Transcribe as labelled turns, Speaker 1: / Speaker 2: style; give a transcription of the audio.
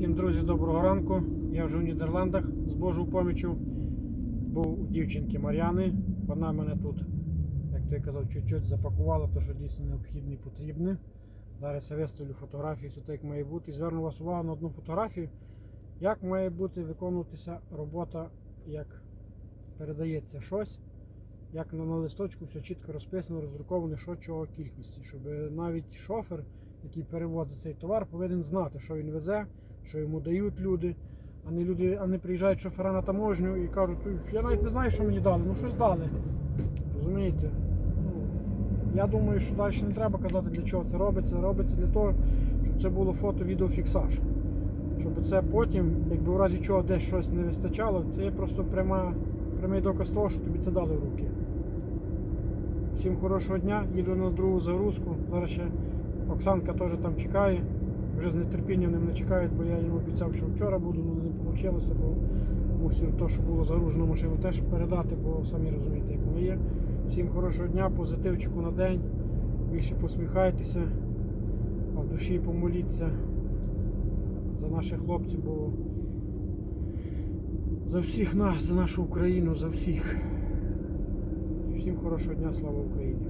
Speaker 1: Всім друзі, доброго ранку. Я вже в Нідерландах з Божою помічю. Був у дівчинки Мар'яни. Вона мене тут, як ти казав, чуть-чуть запакувала, то що дійсно необхідне і потрібне. Зараз я виставлю фотографії, все так як має бути. І зверну вас увагу на одну фотографію, як має бути виконуватися робота, як передається щось, як на листочку все чітко розписано, роздруковано, що чого кількості, щоб навіть шофер який перевозить цей товар, повинен знати, що він везе, що йому дають люди. А не люди, а не приїжджають шофера на таможню і кажуть, я навіть не знаю, що мені дали, ну щось дали. Розумієте? Ну, я думаю, що далі не треба казати, для чого це робиться. Робиться для того, щоб це було фото-відеофіксаж. Щоб це потім, якби в разі чого десь щось не вистачало, це просто пряма, прямий доказ того, що тобі це дали в руки. Всім хорошого дня, їду на другу загрузку. Зараз ще Оксанка теж там чекає. Вже з нетерпінням мене чекають, бо я їм обіцяв, що вчора буду, але не вийшло, бо мусив те, що було загружено машину, теж передати, бо самі розумієте, як воно є. Всім хорошого дня, позитивчику на день. Більше посміхайтеся, а в душі помоліться за наших хлопців, бо за всіх нас, за нашу Україну, за всіх. І всім хорошого дня, слава Україні!